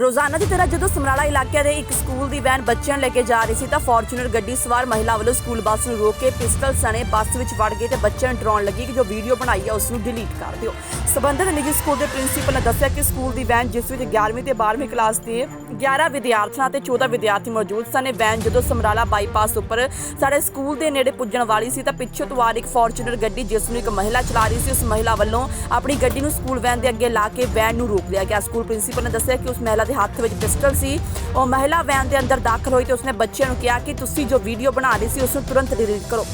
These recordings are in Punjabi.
ਰੋਜ਼ਾਨਾ ਦੀ ਤਰ੍ਹਾਂ ਜਦੋਂ ਸਮਰਾਲਾ ਇਲਾਕੇ ਦੇ ਇੱਕ ਸਕੂਲ ਦੀ ਵੈਨ ਬੱਚਿਆਂ ਨੂੰ ਲੈ ਕੇ ਜਾ ਰਹੀ ਸੀ ਤਾਂ ਫੋਰਚੂਨਰ ਗੱਡੀ ਸਵਾਰ ਮਹਿਲਾ ਵੱਲੋਂ ਸਕੂਲ ਬੱਸ ਨੂੰ ਰੋਕ ਕੇ ਪਿਸਟਲ ਸਣੇ ਬੱਸ ਵਿੱਚ ਵੜ ਗਏ ਤੇ ਬੱਚਿਆਂ ਨੂੰ ਡਰਾਉਣ ਲੱਗੀ ਕਿ ਜੋ ਵੀਡੀਓ ਬਣਾਈ ਹੈ ਉਸ ਨੂੰ ਡਿਲੀਟ ਕਰ ਦਿਓ। ਸਬੰਧਤ ਨਿੱਜੀ ਸਕੂਲ ਦੇ ਪ੍ਰਿੰਸੀਪਲ ਨੇ ਦੱਸਿਆ ਕਿ ਸਕੂਲ ਦੀ ਵੈਨ ਜਿਸ ਵਿੱਚ 11ਵੀਂ ਤੇ 12ਵੀਂ ਕਲਾਸ ਦੇ 11 ਵਿਦਿਆਰਥੀਆਂ ਤੇ 14 ਵਿਦਿਆਰਥੀ ਮੌਜੂਦ ਸਨ, ਇਹ ਵੈਨ ਜਦੋਂ ਸਮਰਾਲਾ ਬਾਈਪਾਸ ਉੱਪਰ ਸਾਡੇ ਸਕੂਲ ਦੇ ਨੇੜੇ ਪੁੱਜਣ ਵਾਲੀ ਸੀ ਤਾਂ ਪਿੱਛੋਂ ਤੋਂ ਆ ਰਹੀ ਇੱਕ ਫੋਰਚੂਨਰ ਗੱਡੀ ਜਿਸ ਨੂੰ ਇੱਕ ਮਹਿਲਾ ਚਲਾ ਰਹੀ ਸੀ, ਉਸ ਮਹਿਲਾ ਵੱਲੋਂ ਆਪਣੀ ਗੱਡੀ ਨੂੰ ਸਕੂਲ ਵੈਨ ਦੇ ਅੱਗੇ ਲਾ ਕੇ ਵੈਨ ਨੂੰ ਰੋਕ ਲਿਆ ਗਿਆ। ਸਕੂਲ ਪ੍ਰਿੰਸੀਪਲ ਨੇ ਦੱਸਿਆ ਕਿ ਉਸ ਮਹਿਲਾ ਦੇ ਹੱਥ ਵਿੱਚ ਪਿਸਟਲ ਸੀ। ਉਹ ਮਹਿਲਾ ਵੈਨ ਦੇ ਅੰਦਰ ਦਾਖਲ ਹੋਈ ਤੇ ਉਸਨੇ ਬੱਚਿਆਂ ਨੂੰ ਕਿਹਾ ਕਿ ਤੁਸੀਂ ਜੋ ਵੀਡੀਓ ਬਣਾ ਰਹੀ ਸੀ ਉਸ ਨੂੰ ਤੁਰੰਤ ਡਿਲੀਟ ਕਰੋ।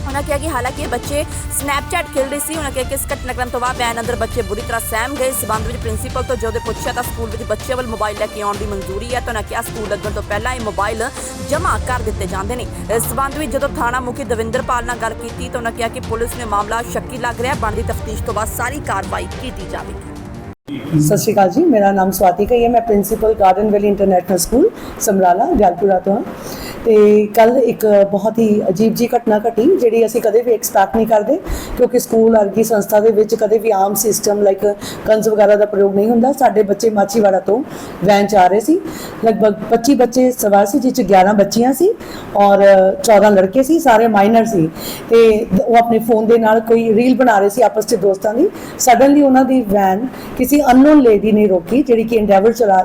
ਉਹਨਾਂ ਕਿਹਾ ਕਿ ਹਾਲਾਂਕਿ ਇਹ ਬੱਚੇ ਸਨੈਪਚੈਟ ਖੇਡ ਰਹੇ ਸੀ। ਉਹਨਾਂ ਕਿਹਾ ਕਿ ਇਸ ਘਟਨਾਕ੍ਰਮ ਤੋਂ ਬਾਅਦ ਵੈਨ ਅੰਦਰ ਬੱਚੇ ਬੁਰੀ ਤਰ੍ਹਾਂ ਸਹਿਮ ਗਏ। ਇਸ ਸਬੰਧ ਵਿੱਚ ਪ੍ਰਿੰਸੀਪਲ ਤੋਂ ਜਦੋਂ ਪੁੱਛਿਆ ਤਾਂ ਸਕੂਲ ਵਿੱਚ ਬੱਚਿਆਂ ਵੱਲ ਮੋਬਾਈਲ ਲੈ ਕੇ ਆਉਣ ਦੀ ਮਨਜ਼ੂਰੀ ਹੈ। ਤਾਂ ਉਹਨਾਂ ਕਿਹਾ ਸਕੂਲ ਲੱਗਣ ਤੋਂ ਪਹਿਲਾਂ ਇਹ ਮੋਬਾਈਲ ਜਮ੍ਹਾਂ ਕਰ ਦਿੱਤੇ ਜਾਂਦੇ ਨੇ। ਇਸ ਸਬੰਧ ਵਿੱਚ ਜਦੋਂ ਥਾਣਾ ਮੁਖੀ ਦਵਿੰਦਰ ਪਾਲ ਨਾਲ ਗੱਲ ਕੀਤੀ ਤਾਂ ਉਹਨਾਂ ਕਿਹਾ ਕਿ ਪੁਲਿਸ ਨੇ ਮਾਮਲਾ ਸ਼ੱਕੀ ਲੱਗ ਰਿਹਾ। ਬਣਦੀ ਤਫਤੀਸ਼ ਤੋਂ ਬਾਅਦ ਸਾਰੀ ਕਾਰਵਾਈ ਕੀਤੀ ਜਾਵੇਗੀ। ਸਤਿ ਸ਼੍ਰੀ ਅਕਾਲ ਜੀ, ਮੇਰਾ ਨਾਮ ਸਵਾਤੀ ਕਈ ਹੈ, ਮੈਂ principal Garden Valley International School Samrala, Jalpura ਤੋਂ ਹਾਂ। ਤੇ ਕੱਲ ਇੱਕ ਬਹੁਤ ਹੀ ਅਜੀਬ ਜੀ ਘਟਨਾ ਘਟੀ, ਜਿਹੜੀ ਅਸੀਂ ਕਦੇ ਵੀ ਐਕਸਪੈਕਟ ਨਹੀਂ ਕਰਦੇ, ਕਿਉਂਕਿ ਸਕੂਲ ਵਰਗੀ ਸੰਸਥਾ ਦੇ ਵਿੱਚ ਕਦੇ ਵੀ ਆਮ ਸਿਸਟਮ ਲਾਈਕ ਕੰਸ ਵਗੈਰਾ ਦਾ ਪ੍ਰਯੋਗ ਨਹੀਂ ਹੁੰਦਾ। ਸਾਡੇ ਬੱਚੇ ਮਾਚੀਵਾੜਾ ਤੋਂ ਵੈਨ ਚ ਆ ਰਹੇ ਸੀ। ਲਗਭਗ 25 ਬੱਚੇ ਸਵਾਰ ਸੀ ਜਿਸ ਚ 11 ਬੱਚੀਆਂ ਸੀ ਔਰ 14 ਲੜਕੇ ਸੀ, ਸਾਰੇ ਮਾਈਨਰ ਸੀ। ਤੇ ਉਹ ਆਪਣੇ ਫੋਨ ਦੇ ਨਾਲ ਕੋਈ ਰੀਲ ਬਣਾ ਰਹੇ ਸੀ ਆਪਸ ਚ ਦੋਸਤਾਂ ਦੀ। ਸਡਨਲੀ ਉਹਨਾਂ ਦੀ ਵੈਨ ਕਿਸੇ ਅਨਨੋਨ ਲੇਡੀ ਨੇ ਰੋਕੀ, ਜਿਹੜੀ ਕਿ ਐਂਡੇਵਰ ਚਲਾ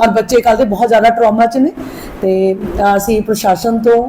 ਔਰ ਬੱਚੇ ਕੱਲ੍ਹ ਦੇ ਬਹੁਤ ਜ਼ਿਆਦਾ ਟਰਾਮਾ 'ਚ ਨੇ ਤੇ ਅਸੀਂ ਪ੍ਰਸ਼ਾਸਨ ਤੋਂ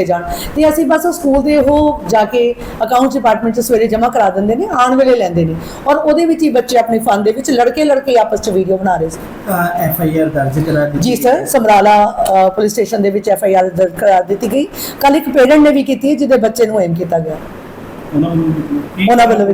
ਜਾਣ। ਤੇ ਅਸੀਂ ਬਸ ਉਹ ਸਕੂਲ ਦੇ ਉਹ ਜਾ ਕੇ ਅਕਾਊਂਟ ਡਿਪਾਰਟਮੈਂਟ 'ਚ ਸਵੇਰੇ ਜਮ੍ਹਾਂ ਕਰਾ ਦਿੰਦੇ ਨੇ ਆਉਣ ਵੇਲੇ ਲੈਂਦੇ ਨੇ। ਔਰ ਉਹਦੇ ਵਿੱਚ ਹੀ ਬੱਚੇ ਆਪਣੇ ਫਨ ਦੇ ਵਿੱਚ ਲੜਕੇ ਲੜਕੇ ਆਪਸ 'ਚ ਵੀਡੀਓ ਬਣਾ ਰਹੇ ਸੀ। ਐਫ ਆਈ ਆਰ ਦਰਜ ਕਰਾ ਦਿੱਤੀ ਜੀ ਸਰ ਸਮਰਾਲਾ ਪੁਲਿਸ ਸਟੇਸ਼ਨ ਦੇ ਵਿੱਚ ਐਫ ਆਈ ਆਰ ਦਰਜ ਕਰਾ ਦਿੱਤੀ ਗਈ। ਕੱਲ ਇੱਕ ਪੇਰੈਂਟ ਨੇ ਵੀ ਕੀਤੀ ਜਿਹਦੇ ਬੱਚੇ ਨੂੰ ਐਮ ਕੀਤਾ ਗਿਆ। ਉਹਨਾਂ ਕੀ ਉਹਨਾਂ ਵੱਲੋਂ ਵੀ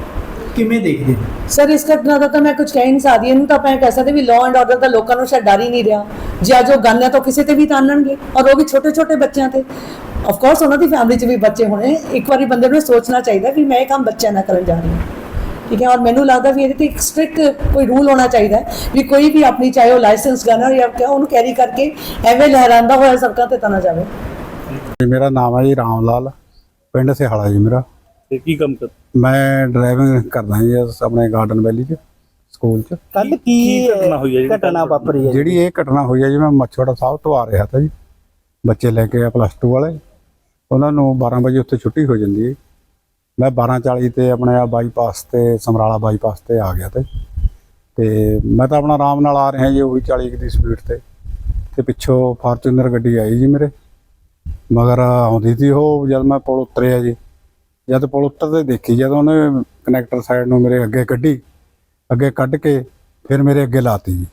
ਕਿਵੇਂ ਦੇਖਦੇ ਹੋ ਸਰ ਇਸ ਘਟਨਾ ਦਾ ਤਾਂ ਮੈਂ ਕੁਝ ਕਹਿ ਨਹੀਂ ਸਕਦੀ। ਇਹਨੂੰ ਤਾਂ ਆਪਾਂ ਇਹ ਕਹਿ ਸਕਦੇ ਵੀ ਲਾਅ ਐਂਡ ਆਰਡਰ ਦਾ ਲੋਕਾਂ ਨੂੰ ਸ਼ਾਇਦ ਡਰ ਹੀ ਨਹੀਂ ਰਿਹਾ। ਜੇ ਅੱਜ ਉਹ ਗਨ ਹੈ ਤਾਂ ਕਿਸੇ ਤੇ ਵੀ ਤਾਨਣਗੇ ਔਰ ਉਹ ਵੀ ਛੋਟੇ ਛੋਟੇ ਬੱਚਿਆਂ ਤੇ। ਆਫ ਕੋਰਸ ਉਹਨਾਂ ਦੀ ਫੈਮਿਲੀ 'ਚ ਵੀ ਬੱਚੇ ਹੋਣੇ ਇੱਕ ਵਾਰੀ ਬੰਦੇ ਨੂੰ ਸੋਚਣਾ ਚਾਹੀਦਾ ਵੀ ਮੈਂ ਇਹ ਕੰਮ ਬੱਚਿਆਂ ਨਾਲ ਕਰਨ ਜਾ ਰਹੀ ਹਾਂ। ਠੀਕ ਹੈ ਔਰ ਮੈਨੂੰ ਲੱਗਦਾ ਵੀ ਇਹਦੇ ਤੇ ਇੱਕ ਸਟ੍ਰਿਕਟ ਕੋਈ ਰੂਲ ਹੋਣਾ ਚਾਹੀਦਾ ਵੀ ਕੋਈ ਵੀ ਆਪਣੀ ਚਾਹੇ ਉਹ ਲਾਇਸੈਂਸ ਗਨਰ ਜਾਂ ਕਿਆ ਉਹਨੂੰ ਕੈਰੀ ਕਰਕੇ ਐਵੇਂ ਲਹਿਰਾਉਂਦਾ ਹੋਇਆ ਸੜਕਾਂ ਤੇ ਤਾਂ ਨਾ ਜਾਵੇ। ਜੀ ਮੇਰਾ ਨਾਮ ਹੈ ਜੀ ਰਾਮ ਲਾਲ। ਪਿੰਡ ਸਿਹਾਲਾ ਜੀ ਮੇਰਾ। ਤੇ ਕੀ ਕੰਮ ਕਰ ਮੈਂ ਡਰਾਈਵਿੰਗ ਕਰਦਾ ਜੀ ਇਸ ਆਪਣੇ ਗਾਰਡਨ ਵੈਲੀ 'ਚ ਸਕੂਲ 'ਚ। ਕੱਲ ਕੀ ਘਟਨਾ ਹੋਈ ਹੈ ਜਿਹੜੀ ਘਟਨਾ ਵਾਪਰੀ ਹੈ ਜਿਹੜੀ ਇਹ ਘਟਨਾ ਹੋਈ ਹੈ ਜੀ ਮੈਂ ਮੱਛੋੜਾ ਸਾਹਿਬ ਤੋਂ ਆ ਰਿਹਾ ਤਾਂ ਜੀ ਬੱਚੇ ਲੈ ਕੇ ਆ ਪਲੱਸ 2 ਵਾਲੇ। ਉਹਨਾਂ ਨੂੰ 12 ਵਜੇ ਉੱਥੇ ਛੁੱਟੀ ਹੋ ਜਾਂਦੀ ਹੈ ਮੈਂ 12:40 ਤੇ ਆਪਣੇ ਆ ਬਾਈਪਾਸ ਤੇ ਸਮਰਾਲਾ ਬਾਈਪਾਸ ਤੇ ਆ ਗਿਆ ਤੇ। ਤੇ ਮੈਂ ਤਾਂ ਆਪਣਾ ਆਰਾਮ ਨਾਲ ਆ ਰਿਹਾ ਜੀ ਉਹੀ 40 ਕੁ ਦੀ ਸਪੀਡ ਤੇ। ਤੇ ਪਿੱਛੋਂ ਫਾਰਚੂਨਰ ਗੱਡੀ ਆਈ ਜੀ ਮੇਰੇ। ਮਗਰ ਆਉਂਦੀ ਸੀ ਉਹ ਜਦ ਮੈਂ ਪੁਲ ਉਤਰਿਆ ਜੀ। ਜਦ ਪੁਲ ਉੱਤਰਦੇ ਦੇਖੀ, ਜਦ ਉਹਨੇ ਕਨੈਕਟਰ ਸਾਈਡ ਨੂੰ ਮੇਰੇ ਅੱਗੇ ਕੱਢੀ, ਅੱਗੇ ਕੱਢ ਕੇ ਫਿਰ ਮੇਰੇ ਅੱਗੇ ਲਾਤੀ ਜੀ।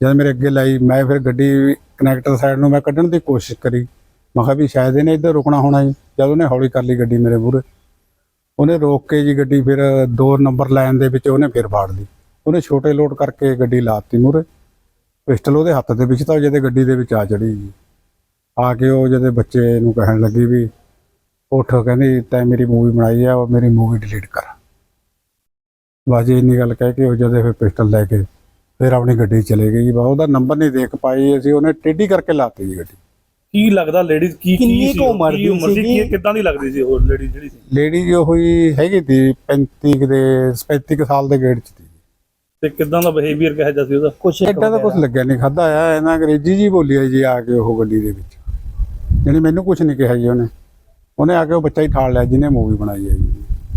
ਜਦ ਮੇਰੇ ਅੱਗੇ ਲਾਈ, ਮੈਂ ਫਿਰ ਗੱਡੀ ਕਨੈਕਟਰ ਸਾਈਡ ਨੂੰ ਮੈਂ ਕੱਢਣ ਦੀ ਕੋਸ਼ਿਸ਼ ਕਰੀ। ਮੈਂ ਕਿਹਾ ਵੀ ਸ਼ਾਇਦ ਇਹਨੇ ਇੱਧਰ ਰੁਕਣਾ ਹੋਣਾ ਜੀ। ਜਦ ਉਹਨੇ ਹੌਲੀ ਕਰ ਲਈ ਗੱਡੀ ਮੇਰੇ ਮੂਹਰੇ, ਉਹਨੇ ਰੋਕ ਕੇ ਜੀ ਗੱਡੀ ਫਿਰ ਦੋ ਨੰਬਰ ਲਾਈਨ ਦੇ ਵਿੱਚ ਉਹਨੇ ਫਿਰ ਫਾੜ ਲਈ। ਉਹਨੇ ਛੋਟੇ ਲੋਡ ਕਰਕੇ ਗੱਡੀ ਲਾਤੀ ਮੂਹਰੇ। ਪਿਸਟਲ ਉਹਦੇ ਹੱਥ ਦੇ ਵਿੱਚ ਤਾਂ ਉਹ ਜਦੇ ਗੱਡੀ ਦੇ ਵਿੱਚ ਆ ਚੜੀ ਜੀ। ਆ ਕੇ ਉਹ ਜਦੇ ਬੱਚੇ ਨੂੰ ਕਹਿਣ ਲੱਗੀ ਵੀ ਉੱਠ ਕਹਿੰਦੀ ਤੈਂ ਮੇਰੀ ਮੂਵੀ ਬਣਾਈ ਆ ਉਹ ਮੇਰੀ ਮੂਵੀ ਡਿਲੀਟ ਕਰ। ਬਸ ਜੀ ਇੰਨੀ ਗੱਲ ਕਹਿ ਕੇ ਉਹ ਜਦੇ ਫਿਰ ਪਿਸਟਲ ਲੈ ਕੇ ਫਿਰ ਆਪਣੀ ਗੱਡੀ ਚਲੇ ਗਈ। ਬਸ ਉਹਦਾ ਨੰਬਰ ਨਹੀਂ ਦੇਖ ਪਾਈ ਅਸੀਂ ਉਹਨੇ ਟੇਢੀ ਕਰਕੇ ਲਾਤੀ ਜੀ ਗੱਡੀ। ਕੀ ਲੱਗਦਾ ਲੇਡੀਜ਼ ਕੀ ਕਿੰਨੀ ਕੀ ਸੀ? ਉਮਰ ਕੀ ਦੀ ਉਮਰ ਸੀ? ਸੀਗੀ? ਕੀ ਕਿੱਦਾਂ ਦੀ ਲੱਗਦੀ ਸੀ ਉਹ ਲੇਡੀ ਜਿਹੜੀ ਸੀ? ਲੇਡੀ ਜੋ ਹੋਈ ਹੈਗੀ ਤੀ 35 ਕੁ ਦੇ 35 ਕੁ ਸਾਲ ਦੇ ਗੇੜ 'ਚ ਤੀ ਤੇ ਕਿੱਦਾਂ ਦਾ ਬਿਹੇਵੀਅਰ ਕਿਹਾ ਜਾ ਸੀ ਉਹਦਾ? ਕੁਛ ਐਡਾ ਤਾਂ ਕੁਝ ਲੱਗਿਆ ਨਹੀਂ ਖਾਦਾ ਆ ਇਹਨਾਂ ਅੰਗਰੇਜ਼ੀ ਜੀ ਬੋਲੀ ਆ ਜੀ ਆ ਕੇ ਉਹ ਗੱਡੀ ਦੇ ਵਿੱਚ। ਜਿਹੜੀ ਮੈਨੂੰ ਕੁਝ ਨਹੀਂ ਕਿਹਾ ਜੀ ਉਹਨੇ। ਉਹਨੇ ਆ ਕੇ ਉਹ ਬੱਚਾ ਹੀ ਠਾਲ ਲਿਆ ਜਿਹਨੇ ਮੂਵੀ ਬਣਾਈ ਹੈ ਜੀ।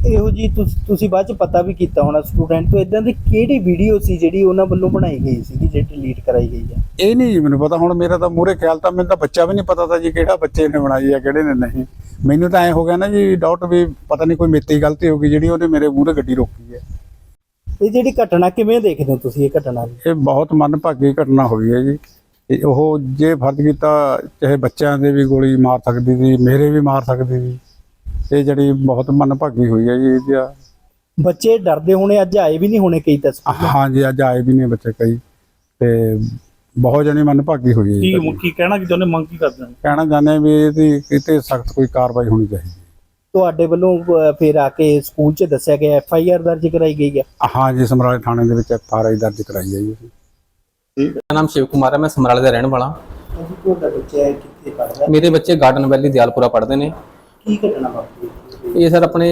ਇਹੋ ਜੀ ਤੁਸ- ਤੁਸੀਂ ਬਾਅਦ ਚ ਪਤਾ ਵੀ ਕੀਤਾ ਹੋਣਾ ਸਟੂਡੈਂਟ ਤੋਂ ਇਦਾਂ ਦੀ ਕਿਹੜੀ ਵੀਡੀਓ ਸੀ ਜਿਹੜੀ ਉਹਨਾਂ ਵੱਲੋਂ ਬਣਾਈ ਗਈ ਸੀ ਜਿਹੜੀ ਡਿਲੀਟ ਕਰਾਈ ਗਈ ਆ ਇਹ ਨਹੀਂ ਜੀ ਮੈਨੂੰ ਪਤਾ ਹੁਣ ਮੇਰਾ ਤਾਂ ਮੂਰੇ ਖਿਆਲ ਤਾਂ ਮੈਨੂੰ ਤਾਂ ਬੱਚਾ ਵੀ ਨਹੀਂ ਪਤਾ ਤਾਂ ਜੀ ਕਿਹੜਾ ਬੱਚੇ ਨੇ ਬਣਾਈ ਆ ਕਿਹੜੇ ਨੇ ਨਹੀਂ। ਮੈਨੂੰ ਤਾਂ ਐ ਹੋ ਗਿਆ ਨਾ ਜੀ ਡਾਊਟ ਵੀ ਪਤਾ ਨਹੀਂ ਕੋਈ ਮੇਤੀ ਗਲਤੀ ਹੋ ਗਈ ਜਿਹੜੀ ਉਹਨੇ ਮੇਰੇ ਮੂਰੇ ਗੱਡੀ ਰੋਕੀ ਹੈ। ਇਹ ਜਿਹੜੀ ਘਟਨਾ ਕਿਵੇਂ ਦੇਖਦੇ ਹੋ ਤੁਸੀਂ ਇਹ ਘਟਨਾ ਨੂੰ ਇਹ ਬਹੁਤ ਮੰਦਭਾਗੀ ਘਟਨਾ ਹੋਈ ਹੈ ਜੀ। ਇਹ ਉਹ ਜੇ ਫਰਜ਼ ਕੀਤਾ ਚਾਹੇ ਬੱਚਿਆਂ ਦੇ ਵੀ ਗੋਲੀ ਮਾਰ ਸਕਦੀ ਸੀ ਮੇਰੇ ਵੀ ਮਾਰ ਸਕਦੀ ਸੀ ਇਹ ਜਿਹੜੀ ਬਹੁਤ ਮੰਦਭਾਗੀ ਹੋਈ ਹੈ ਜੀ ਇਹਦਾ ਬੱਚੇ ਡਰਦੇ ਹੋਣੇ ਅੱਜ ਆਏ ਵੀ ਨਹੀਂ ਹੋਣੇ ਕਈ ਤਸਵੀਰ ਹਾਂਜੀ ਅੱਜ ਆਏ ਵੀ ਨੇ ਬੱਚੇ ਕਈ। ਤੇ ਬਹੁਤ ਜਣੀ ਮੰਦਭਾਗੀ ਹੋਈ ਹੈ ਜੀ ਕੀ ਕਹਿਣਾ ਕਿ ਚਾਹੁੰਦੇ ਮੰਗ ਕੀ ਕਰਦੇ ਨੇ ਕਹਿਣਾ ਚਾਹੁੰਦੇ ਹਾਂ ਵੀ ਇਹਦੀ ਕਿਤੇ ਸਖਤ ਕੋਈ ਕਾਰਵਾਈ ਹੋਣੀ ਚਾਹੀਦੀ ਤੁਹਾਡੇ ਵੱਲੋਂ ਅਹ, ਫਿਰ ਆ ਕੇ ਸਕੂਲ 'ਚ ਦੱਸਿਆ ਗਿਆ ਐਫ ਆਈ ਆਰ ਦਰਜ ਕਰਾਈ ਗਈ ਆ ਹਾਂਜੀ ਸਮਰਾਲੇ ਥਾਣੇ ਦੇ ਵਿੱਚ ਐਫ ਆਰ ਆਈ ਦਰਜ ਕਰਾਈ ਹੈ ਜੀ। ਅਸੀਂ ਮੇਰਾ ਨਾਮ ਸ਼ਿਵ ਕੁਮਾਰ ਹੈ ਮੈਂ ਸਮਰਾਲੇ ਦਾ ਰਹਿਣ ਵਾਲਾ। ਅਸੀਂ ਤੁਹਾਡਾ ਬੱਚਾ ਕਿੱਥੇ ਪੜਦਾ ਮੇਰੇ ਬੱਚੇ ਗਾਰਡਨ ਵੈਲੀ ਦਿਆਲਪੁਰਾ ਪੜ੍ਹਦੇ ਨੇ। ਕੀ ਘਟਨਾ ਵਾਪਰੀ? ਇਹ ਸਰ ਆਪਣੇ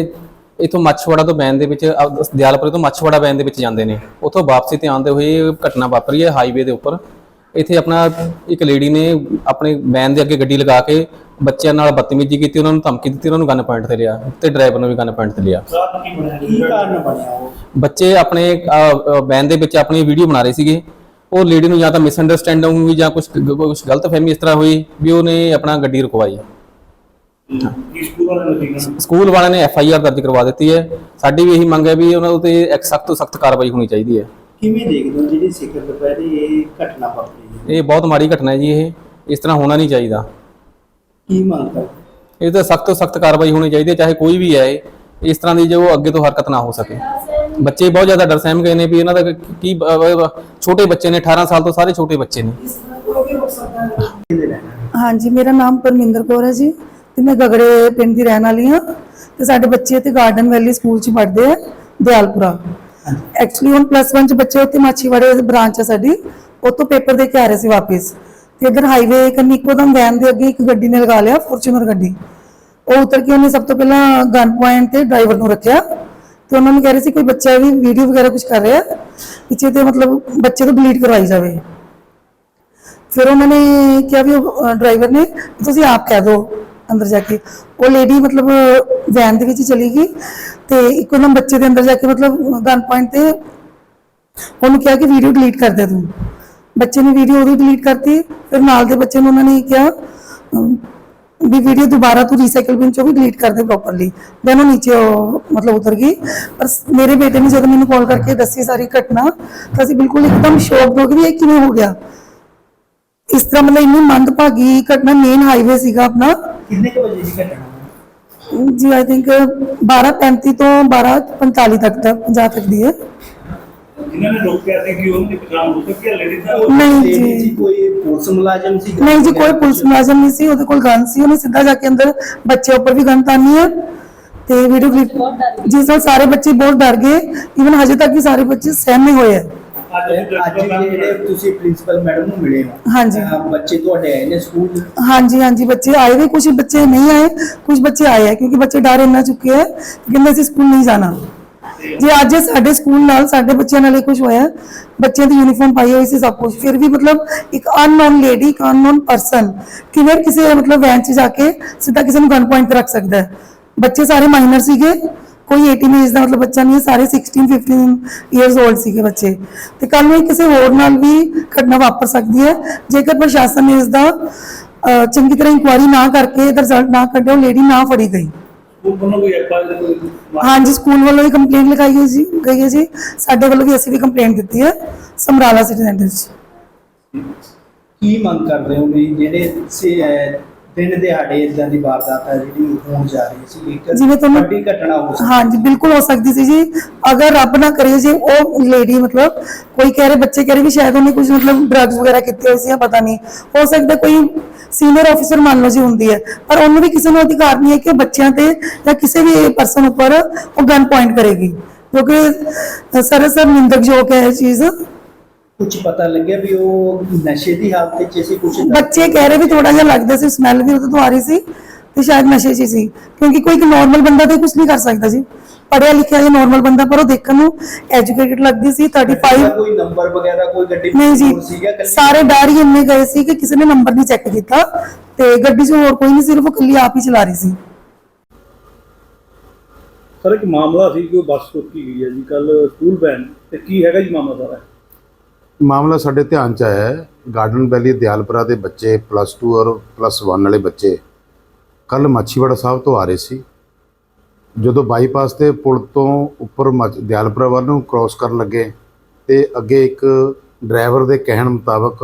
ਇਥੋਂ ਮੱਛਵਾੜਾ ਤੋਂ ਬੈਨ ਦੇ ਵਿੱਚ ਅਹ ਦਿਆਲਪੁਰੇ ਤੋਂ ਮੱਛਵਾੜਾ ਬੈਨ ਦੇ ਵਿੱਚ ਜਾਂਦੇ ਨੇ। ਉਥੋਂ ਵਾਪਸੀ ਤੇ ਆਉਂਦੇ ਹੋਏ ਇਹ ਘਟਨਾ ਵਾਪਰੀ ਹੈ ਹਾਈਵੇ ਦੇ ਉੱਪਰ। ਇੱਥੇ ਆਪਣਾ ਇੱਕ ਲੇਡੀ ਨੇ ਆਪਣੇ ਬੈਨ ਦੇ ਅੱਗੇ ਗੱਡੀ ਲਗਾ ਕੇ ਬੱਚਿਆਂ ਨਾਲ ਬਦਤਮੀਜ਼ੀ ਕੀਤੀ ਉਹਨਾਂ ਨੂੰ ਧਮਕੀ ਦਿੱਤੀ ਉਹਨਾਂ ਨੂੰ ਗਨ ਪੁਆਇੰਟ ਤੇ ਲਿਆ ਤੇ ਡਰਾਈਵਰ ਨੂੰ ਵੀ ਗਨ ਪੁਆਇੰਟ ਤੇ ਲਿਆ। ਕੀ ਕਾਰਨ ਬਣਿਆ ਉਹ? ਬੱਚੇ ਆਪਣੇ ਬੈਨ ਦੇ ਵਿੱਚ ਆਪਣੀ ਵੀਡੀਓ ਬਣਾ ਰਹੇ ਸੀਗੇ। ਉਹ ਲੇਡੀ ਨੂੰ ਜਾਂ ਤਾਂ ਮਿਸਅੰਡਰਸਟੈਂਡਿੰਗ ਹੋਈ ਜਾਂ ਕੁਝ ਕੁਝ ਗਲਤਫਹਿਮੀ ਇਸ ਤਰ੍ਹਾਂ ਹੋਈ ਵੀ ਉਹਨੇ ਆਪਣਾ ਗੱਡੀ ਰੁਕਵਾਈ। ਸਕੂਲ ਵਾਲਿਆਂ ਨੇ ਐਫ ਆਈ ਆਰ ਦਰਜ ਕਰਵਾ ਦਿੱਤੀ ਹੈ। ਸਾਡੀ ਵੀ ਇਹੀ ਮੰਗ ਹੈ ਵੀ ਉਹਨਾਂ ਉਤੇ ਇੱਕ ਸਖਤ ਤੋਂ ਸਖਤ ਕਾਰਵਾਈ ਹੋਣੀ ਚਾਹੀਦੀ ਹੈ। ਕਿਵੇਂ ਦੇਖਦੇ ਹੋ ਜਿਹੜੀ ਸਿਖਰ ਦੁਪਹਿਰੇ ਇਹ ਘਟਨਾ ਵਾਪਰੀ ਇਹ ਬਹੁਤ ਮਾੜੀ ਘਟਨਾ ਹੈ ਜੀ ਇਹ। ਇਸ ਤਰ੍ਹਾਂ ਹੋਣਾ ਨਹੀਂ ਚਾਹੀਦਾ। ਕੀ ਮੰਗ ਇਹ ਤਾਂ ਸਖਤ ਤੋਂ ਸਖਤ ਕਾਰਵਾਈ ਹੋਣੀ ਚਾਹੀਦੀ ਹੈ ਚਾਹੇ ਕੋਈ ਵੀ ਹੈ। ਇਸ ਤਰ੍ਹਾਂ ਦੀ ਜੋ ਅੱਗੇ ਤੋਂ ਹਰਕਤ ਨਾ ਹੋ ਸਕੇ। ਬੱਚੇ ਬਹੁਤ ਜ਼ਿਆਦਾ ਡਰ ਸਹਿਮ ਗਏ ਨੇ ਵੀ ਇਹਨਾਂ ਦਾ ਕੀ ਛੋਟੇ ਬੱਚੇ ਨੇ 18 ਸਾਲ ਤੋਂ ਸਾਰੇ ਛੋਟੇ ਬੱਚੇ ਨੇ। ਹਾਂਜੀ ਮੇਰਾ ਨਾਮ ਪਰਮਿੰਦਰ ਕੌਰ ਹੈ ਜੀ ਤੇ ਮੈਂ ਗਗੜੇ ਪਿੰਡ ਦੀ ਰਹਿਣ ਵਾਲੀ ਹਾਂ ਤੇ ਸਾਡੇ ਬੱਚੇ ਇੱਥੇ ਗਾਰਡਨ ਵੈਲੀ ਸਕੂਲ 'ਚ ਪੜ੍ਹਦੇ ਆ ਦਿਆਲਪੁਰਾ। ਐਕਚੁਅਲੀ ਹੁਣ ਪਲੱਸ 1 ਚ ਬੱਚੇ ਉੱਥੇ ਮਾਛੀਵਾੜੇ ਬ੍ਰਾਂਚ ਹੈ ਸਾਡੀ ਉੱਥੋਂ ਪੇਪਰ ਦੇ ਕੇ ਆ ਰਹੇ ਸੀ ਵਾਪਸ। ਤੇ ਇਧਰ ਹਾਈਵੇ ਕੰਨੀ ਇੱਕੋਦਮ ਵੈਨ ਦੇ ਅੱਗੇ ਇੱਕ ਗੱਡੀ ਨੇ ਲਗਾ ਲਿਆ ਫੋਰਚੂਨਰ ਗੱਡੀ। ਉਹ ਉਤਰ ਕੇ ਉਹਨੇ ਸਭ ਤੋਂ ਪਹਿਲਾਂ ਗਨ ਪੁਆਇੰਟ ਤੇ ਡਰਾਈਵਰ ਨੂੰ ਰੱਖਿਆ। ਤੇ ਉਹਨਾਂ ਨੂੰ ਕਹਿ ਰਹੇ ਸੀ ਕੋਈ ਬੱਚਾ ਵੀ ਵੀਡੀਓ ਵਗੈਰਾ ਕੁਝ ਕਰ ਰਿਹਾ, ਪਿੱਛੇ ਤੇ ਮਤਲਬ ਬੱਚੇ ਤੋਂ ਡਿਲੀਟ ਕਰਵਾਈ ਜਾਵੇ। ਫਿਰ ਉਹਨਾਂ ਨੇ ਕਿਹਾ ਵੀ ਡਰਾਈਵਰ ਨੇ, ਤੁਸੀਂ ਆਪ ਕਹਿ ਦਿਓ ਅੰਦਰ ਜਾ ਕੇ। ਉਹ ਲੇਡੀ ਮਤਲਬ ਵੈਨ ਦੇ ਵਿੱਚ ਚਲੀ ਗਈ ਤੇ ਇੱਕੋਦਮ ਬੱਚੇ ਦੇ ਅੰਦਰ ਜਾ ਕੇ ਮਤਲਬ ਗਨ ਪੁਆਇੰਟ ਤੇ ਉਹਨੂੰ ਕਿਹਾ ਕਿ ਵੀਡੀਓ ਡਿਲੀਟ ਕਰ ਦੇ ਤੂੰ। ਬੱਚੇ ਨੇ ਵੀਡੀਓ ਉਹਦੀ ਡਿਲੀਟ ਕਰਤੀ, ਫਿਰ ਨਾਲ ਦੇ ਬੱਚੇ ਨੂੰ ਉਹਨਾਂ ਨੇ ਕਿਹਾ ਅਮ, ਵੀ ਵੀਡੀਓ ਦੁਬਾਰਾ ਤੂੰ ਰੀਸਾਈਕਲ ਬਿਨ ਚੋਂ ਵੀ ਡਿਲੀਟ ਕਰ ਦੇ ਪ੍ਰੋਪਰਲੀ ਦੈਨ ਉਹ ਨੀਚੇ ਉਹ ਮਤਲਬ ਉਤਰ ਗਈ। ਪਰ ਸ- ਮੇਰੇ ਬੇਟੇ ਨੇ ਜਦੋਂ ਮੈਨੂੰ ਕਾਲ ਕਰਕੇ ਦੱਸੀ ਸਾਰੀ ਘਟਨਾ ਤਾਂ ਅਸੀਂ ਬਿਲਕੁਲ ਇੱਕਦਮ ਸ਼ੌਕ ਹੋ ਗਏ ਵੀ ਇਹ ਕਿਵੇਂ ਹੋ ਗਿਆ। ਇਸ ਤਰ੍ਹਾਂ ਮਤਲਬ ਇੰਨੀ ਮੰਦਭਾਗੀ ਘਟਨਾ ਮੇਨ ਹਾਈਵੇ ਸੀਗਾ ਆਪਣਾ। ਕਿੰਨੇ ਕੁ ਵਜੇ ਦੀ ਘਟਨਾ? ਜੀ ਆਈ ਥਿੰਕ 12:35 ਤੋਂ 12:45 ਤੱਕ ਦਾ 50 ਤੱਕ ਦੀ ਹੈ। ਜਿਨ੍ਹਾਂ ਨੇ ਰੋਕਿਆ ਸੀ ਕਿ ਉਹਨਾਂ ਦੀ ਪਛਾਣ ਹੋ ਸਕੀ ਹੈ ਲੇਡੀਜ਼ ਦਾ ਨਹੀਂ ਲੇਡੀ ਸੀ ਜੀ ਕੋਈ ਪੁਲਿਸ ਮੁਲਾਜ਼ਮ ਸੀ ਨਹੀਂ ਜੀ ਕੋਈ ਪੁਲਿਸ ਮੁਲਾਜ਼ਮ ਨਹੀਂ ਸੀ ਉਹਦੇ ਕੋਲ ਗਨ ਸੀ ਉਹਨੇ ਸਿੱਧਾ ਜਾ ਕੇ ਅੰਦਰ ਬੱਚੇ ਉੱਪਰ ਵੀ ਗਨ ਤਾਨੀ ਹੈ ਤੇ ਵੀਡੀਓ ਕਲਿੱਪ ਜਿਸ ਨਾਲ ਸਾਰੇ ਬੱਚੇ ਬਹੁਤ ਡਰ ਗਏ ਇਵਨ ਹਜੇ ਤੱਕ ਵੀ ਸਾਰੇ ਬੱਚੇ ਸਹਿਮੇ ਹੋਏ ਹੈ ਅੱਜ ਅਸੀਂ ਅੱਜ ਜਿਹੜੇ ਤੁਸੀਂ ਪ੍ਰਿੰਸੀਪਲ ਮੈਡਮ ਨੂੰ ਮਿਲੇ ਹੋ ਹਾਂਜੀ। ਅਹ ਬੱਚੇ ਤੁਹਾਡੇ ਆਏ ਨੇ ਸਕੂਲ ਹਾਂਜੀ ਹਾਂਜੀ ਬੱਚੇ ਆਏ ਵੀ ਕੁਝ ਬੱਚੇ ਨਹੀਂ ਆਏ ਕੁਝ ਬੱਚੇ ਆਏ ਹੈ ਕਿਉਂਕਿ ਬੱਚੇ ਡਰ ਇੰਨਾ ਚੁੱਕੇ ਹੈ ਕਿ ਕਹਿੰਦੇ ਅਸੀਂ ਸਕੂਲ ਨਹੀਂ ਜਾਣਾ ਜੇ ਅੱਜ ਸਾਡੇ ਸਕੂਲ ਨਾਲ ਸਾਡੇ ਬੱਚਿਆਂ ਨਾਲ ਇਹ ਕੁਝ ਹੋਇਆ, ਬੱਚਿਆਂ ਦੀ ਯੂਨੀਫਾਰਮ ਪਾਈ ਹੋਈ ਸੀ ਸਭ ਕੁਝ ਫਿਰ ਵੀ ਮਤਲਬ ਇੱਕ ਅਨਨੋਨ ਲੇਡੀ ਇੱਕ ਅਨਨੋਨ ਪਰਸਨ ਕਿਵੇਂ ਕਿਸੇ ਮਤਲਬ ਵੈਨ 'ਚ ਜਾ ਕੇ ਸਿੱਧਾ ਕਿਸੇ ਨੂੰ ਗਨ ਪੁਆਇੰਟ ਤੇ ਰੱਖ ਸਕਦਾ ਹੈ? ਬੱਚੇ ਸਾਰੇ ਮਾਈਨਰ ਸੀਗੇ, ਕੋਈ 18 ਏਜ ਦਾ ਮਤਲਬ ਬੱਚਾ ਨਹੀਂ ਹੈ, ਸਾਰੇ 16 15 ਇਅਰਸ 올ਡ ਸੀਗੇ ਬੱਚੇ। ਤੇ ਕੱਲ ਨੂੰ ਕਿਸੇ ਹੋਰ ਨਾਲ ਵੀ ਘਟਨਾ ਵਾਪਰ ਸਕਦੀ ਹੈ, ਜੇਕਰ ਪ੍ਰਸ਼ਾਸਨ ਨੇ ਇਸ ਦਾ ਚੰਗੀ ਤਰ੍ਹਾਂ ਇਨਕੁਆਇਰੀ ਨਾ ਕਰਕੇ ਰਿਜ਼ਲਟ ਨਾ ਕੱਢਿਓ ਲੇਡੀ ਨਾ ਫੜੀ ਗਈ। ਹਾਂਜੀ ਸਕੂਲ ਵੱਲੋਂ ਵੀ ਕੰਪਲੇਂਟ ਲਿਖਾਈ ਹੋਈ ਸੀ ਗਈ ਹੈ ਜੀ। ਸਾਡੇ ਵੱਲੋਂ ਵੀ ਅਸੀਂ ਵੀ ਕੰਪਲੇਂਟ ਦਿੱਤੀ ਹੈ ਸਮਰਾਲਾ ਸਿਟੀ ਸੈਂਟਰ 'ਚ ਕੀ ਮੰਗ ਕਰਦੇ ਹੋ ਵੀ ਜਿਹੜੇ ਸੇ- ਦਿਨ ਦਿਹਾੜੇ ਇਦਾਂ ਦੀ ਵਾਰਦਾਤ ਹੈ ਜਿਹੜੀ ਹੋਣ ਜਾ ਰਹੀ ਸੀ ਇੱਕ ਜਿਵੇਂ ਤੁਹਾਨੂੰ- ਵੱਡੀ ਘਟਨਾ ਹੋ ਸਕਦੀ ਹਾਂਜੀ ਬਿਲਕੁਲ ਹੋ ਸਕਦੀ ਸੀ ਜੀ। ਅਗਰ ਰੱਬ ਨਾ ਕਰੇ ਜੇ ਉਹ ਲੇਡੀ ਮਤਲਬ ਕੋਈ ਕਹਿ ਰਹੇ ਬੱਚੇ ਕਹਿ ਰਹੇ ਵੀ ਸ਼ਾਇਦ ਉਹਨੇ ਕੁਝ ਮਤਲਬ ਡਰੱਗਸ ਵਗੈਰਾ ਕੀਤੇ ਹੋਏ ਸੀ ਜਾਂ ਪਤਾ ਨਹੀਂ। ਹੋ ਸਕਦਾ ਕੋਈ ਸੀਨੀਅਰ ਅਫੀਸਰ ਮੰਨ ਲਓ ਜੀ ਹੁੰਦੀ ਹੈ ਪਰ ਉਹਨੂੰ ਵੀ ਕਿਸੇ ਨੂੰ ਅਧਿਕਾਰ ਨਹੀਂ ਹੈ ਕਿ ਉਹ ਬੱਚਿਆਂ ਤੇ ਜਾਂ ਕਿਸੇ ਵੀ ਪਰਸਨ ਉੱਪਰ ਉਹ ਗਨ ਪੁਆਇੰਟ ਕਰੇਗੀ। ਕਿਉਂਕਿ ਸਰਸਰ ਨਿੰਦਕਯੋਗ ਹੈ ਇਹ ਚੀਜ਼ ਕੁਝ ਪਤਾ ਲੱਗਿਆ ਵੀ ਉਹ ਨਸ਼ੇ ਦੀ ਹਾਲਤ ਵਿੱਚ ਸੀ ਕੁਝ ਬੱਚੇ ਕਹਿ ਰਹੇ ਵੀ ਥੋੜਾ ਜਿਹਾ ਲੱਗਦਾ ਸੀ ਸਮੈਲ ਵੀ ਉਹਦੇ ਤੋਂ ਆ ਰਹੀ ਸੀ ਤੇ ਸ਼ਾਇਦ ਨਸ਼ੇ 'ਚ ਹੀ ਸੀ ਕਿਉਂਕਿ ਕੋਈ ਇੱਕ ਨਾਰਮਲ ਬੰਦਾ ਤੇ ਕੁਝ ਨਹੀਂ ਕਰ ਸਕਦਾ ਜੀ ਪੜਿਆ ਲਿਖਿਆ ਜਿਹਾ ਨਾਰਮਲ ਬੰਦਾ ਪਰ ਉਹ ਦੇਖਣ ਨੂੰ ਐਜੂਕੇਟਡ ਲੱਗਦੀ ਸੀ 35 ਕੋਈ ਨੰਬਰ ਵਗੈਰਾ ਕੋਈ ਗੱਡੀ ਨਹੀਂ ਜੀ? ਸਾਰੇ ਡਰ ਹੀ ਇੰਨੇ ਗਏ ਸੀ ਕਿ ਕਿਸੇ ਨੇ ਨੰਬਰ ਨਹੀਂ ਚੈੱਕ ਕੀਤਾ ਤੇ ਗੱਡੀ 'ਚ ਹੋਰ ਕੋਈ ਨਹੀਂ ਸਿਰਫ ਉਹ ਇਕੱਲੀ ਆਪ ਹੀ ਚਲਾ ਰਹੀ ਸੀ। ਸਰ ਇੱਕ ਮਾਮਲਾ ਸੀ ਕਿ ਉਹ ਬੱਸ ਰੋਕੀ ਗਈ ਹੈ ਜੀ ਕੱਲ ਸਕੂਲ ਵੈਨ ਤੇ ਕੀ ਹੈਗਾ ਜੀ ਮਾਮਲਾ ਸਾਰਾ? ਮਾਮਲਾ ਸਾਡੇ ਧਿਆਨ ਚ ਆਇਆ ਹੈ। ਗਾਰਡਨ ਵੈਲੀ ਦਿਆਲਪੁਰਾ ਦੇ ਬੱਚੇ ਪਲੱਸ 2 ਔਰ ਪਲੱਸ 1 ਵਾਲੇ ਬੱਚੇ ਕੱਲ ਮਾਛੀਵਾੜਾ ਸਾਹਿਬ ਤੋਂ ਆ ਰਹੇ ਸੀ। ਜਦੋਂ ਬਾਈਪਾਸ ਤੇ ਪੁਲ ਤੋਂ ਉੱਪਰ ਮੱਝ- ਦਿਆਲਪੁਰਾ ਵੱਲ ਨੂੰ ਕ੍ਰਾਸ ਕਰਨ ਲੱਗੇ ਤੇ ਅੱਗੇ ਇੱਕ ਡਰਾਈਵਰ ਦੇ ਕਹਿਣ ਮੁਤਾਬਕ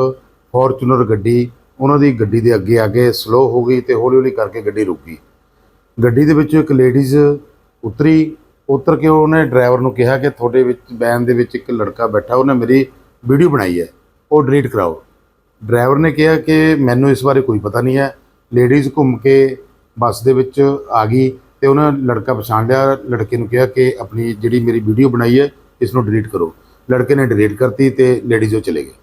ਫੋਰਚੂਨਰ ਗੱਡੀ ਉਹਨਾਂ ਦੀ ਗੱਡੀ ਦੇ ਅੱਗੇ ਆ ਕੇ ਸਲੋ ਹੋ ਗਈ ਤੇ ਹੌਲੀ ਹੌਲੀ ਕਰਕੇ ਗੱਡੀ ਰੁਕੀ ਗੱਡੀ ਦੇ ਵਿੱਚੋਂ ਇੱਕ ਲੇਡੀਜ਼ ਉਤਰੀ, ਉਤਰ ਕੇ ਉਹਨੇ ਡਰਾਈਵਰ ਨੂੰ ਕਿਹਾ ਕਿ ਤੁਹਾਡੇ ਵਿੱਚ ਵੈਨ ਦੇ ਵਿੱਚ ਇੱਕ ਲੜਕਾ ਬੈਠਾ, ਉਹਨੇ ਮੇਰੀ ਵੀਡੀਓ ਬਣਾਈ ਹੈ ਉਹ ਡਿਲੀਟ ਕਰਾਓ। ਡਰਾਈਵਰ ਨੇ ਕਿਹਾ ਕਿ ਮੈਨੂੰ ਇਸ ਬਾਰੇ ਕੋਈ ਪਤਾ ਨਹੀਂ ਹੈ। ਲੇਡੀਜ਼ ਘੁੰਮ ਕੇ ਬੱਸ ਦੇ ਵਿੱਚ ਆ ਗਈ ਤੇ ਉਹਨਾਂ ਲੜਕਾ ਪਛਾਣ ਲਿਆ। ਲੜਕੇ ਨੂੰ ਕਿਹਾ ਕਿ ਆਪਣੀ ਜਿਹੜੀ ਮੇਰੀ ਵੀਡੀਓ ਬਣਾਈ ਹੈ ਇਸ ਨੂੰ ਡਿਲੀਟ ਕਰੋ। ਲੜਕੇ ਨੇ ਡਿਲੀਟ ਕਰਤੀ ਤੇ ਲੇਡੀਜ਼ ਉਹ ਚਲੇ ਗਏ।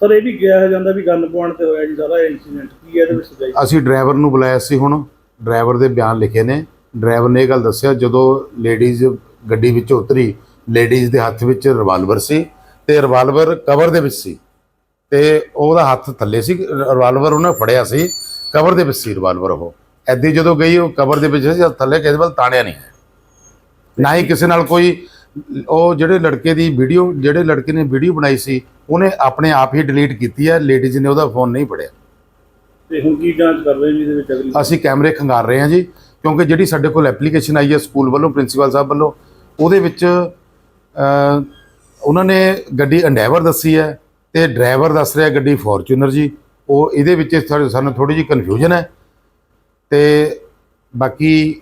ਸਰ ਇਹ ਵੀ ਕਿਹਾ ਜਾਂਦਾ ਵੀ ਗਨ ਪੁਆਇੰਟ ਤੇ ਹੋਇਆ ਜੀ ਸਾਰਾ ਇਨਸੀਡੈਂਟ ਕੀ ਹੈ ਇਹਦੇ ਵਿੱਚ ਸਜਾਈ ਅਸੀਂ ਡਰਾਈਵਰ ਨੂੰ ਬੁਲਾਇਆ ਸੀ ਹੁਣ। ਡਰਾਈਵਰ ਦੇ ਬਿਆਨ ਲਿਖੇ ਨੇ। ਡਰਾਈਵਰ ਨੇ ਇਹ ਗੱਲ ਦੱਸਿਆ ਜਦੋਂ ਲੇਡੀਜ਼ ਗੱਡੀ ਵਿੱਚੋਂ ਉਤਰੀ ਲੇਡੀਜ਼ ਦੇ ਹੱਥ ਵਿੱਚ ਰਿਵਾਲਵਰ ਸੀ ਤੇ ਰਿਵਾਲਵਰ ਕਵਰ ਦੇ ਵਿੱਚ ਸੀ। ਤੇ ਉਹਦਾ ਹੱਥ ਥੱਲੇ ਸੀ ਰਿਵਾਲਵਰ ਉਹਨੇ ਫੜਿਆ ਸੀ ਕਵਰ ਦੇ ਵਿੱਚ ਸੀ ਰਿਵਾਲਵਰ ਉਹ। ਐਦੀ ਜਦੋਂ ਗਈ ਉਹ ਕਵਰ ਦੇ ਵਿੱਚ ਸੀ ਥੱਲੇ ਕਿਸੇ ਵੱਲ ਤਾਣਿਆ ਨਹੀਂ। ਨਾ ਹੀ ਕਿਸੇ ਨਾਲ ਕੋਈ ਉਹ ਜਿਹੜੇ ਲੜਕੇ ਦੀ ਵੀਡੀਓ ਜਿਹੜੇ ਲੜਕੇ ਨੇ ਵੀਡੀਓ ਬਣਾਈ ਸੀ ਉਹਨੇ ਆਪਣੇ ਆਪ ਹੀ ਡਿਲੀਟ ਕੀਤੀ ਹੈ ਲੇਡੀਜ਼ ਨੇ ਉਹਦਾ ਫੋਨ ਨਹੀਂ ਫੜਿਆ। ਤੇ ਹੁਣ ਕੀ ਜਾਂਚ ਕਰ ਰਹੇ ਜੀ ਇਹਦੇ ਵਿੱਚ ਅਗਲੀ? ਅਸੀਂ ਕੈਮਰੇ ਖੰਗਾਰ ਰਹੇ ਹਾਂ ਜੀ ਕਿਉਂਕਿ ਜਿਹੜੀ ਸਾਡੇ ਕੋਲ ਐਪਲੀਕੇਸ਼ਨ ਆਈ ਹੈ ਸਕੂਲ ਵੱਲੋਂ ਪ੍ਰਿੰਸੀਪਲ ਸਾਹਿਬ ਵੱਲੋਂ ਉਹਦੇ ਵਿੱਚ ਉਹਨਾਂ ਨੇ ਗੱਡੀ ਅੰਡੈਵਰ ਦੱਸੀ ਹੈ ਤੇ ਡਰਾਈਵਰ ਦੱਸ ਰਿਹਾ ਗੱਡੀ ਫੋਰਚੂਨਰ ਜੀ। ਉਹ ਇਹਦੇ ਵਿੱਚ ਸਾਨੂੰ ਥੋੜੀ ਜਿਹੀ ਕਨਫਿਊਜ਼ਨ ਹੈ ਤੇ ਬਾਕੀ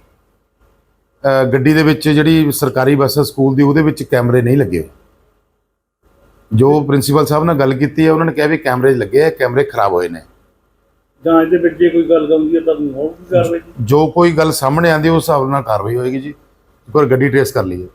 ਗੱਡੀ ਦੇ ਵਿੱਚ ਜਿਹੜੀ ਸਰਕਾਰੀ ਬੱਸ ਸਕੂਲ ਦੀ ਉਹਦੇ ਵਿੱਚ ਕੈਮਰੇ ਨਹੀਂ ਲੱਗੇ। ਜੋ ਪ੍ਰਿੰਸੀਪਲ ਸਾਹਿਬ ਨਾਲ ਗੱਲ ਕੀਤੀ ਹੈ ਉਹਨਾਂ ਨੇ ਕਿਹਾ ਵੀ ਕੈਮਰੇ ਲੱਗੇ ਆ ਕੈਮਰੇ ਖਰਾਬ ਹੋਏ ਨੇ। ਜਾਂਚ ਦੇ ਵਿੱਚ ਜੇ ਕੋਈ ਗੱਲ ਆਉਂਦੀ ਹੈ ਤਾਂ ਹੋਊਗੀ ਕਾਰਵਾਈ ਜੀ ਜੋ ਕੋਈ ਗੱਲ ਸਾਹਮਣੇ ਆਂਦੀ ਉਸ ਹਿਸਾਬ ਨਾਲ ਕਾਰਵਾਈ ਹੋਏਗੀ ਜੀ। ਇੱਕ ਵਾਰ ਗੱਡੀ ਟ੍ਰੇਸ ਕਰ ਲਈਏ।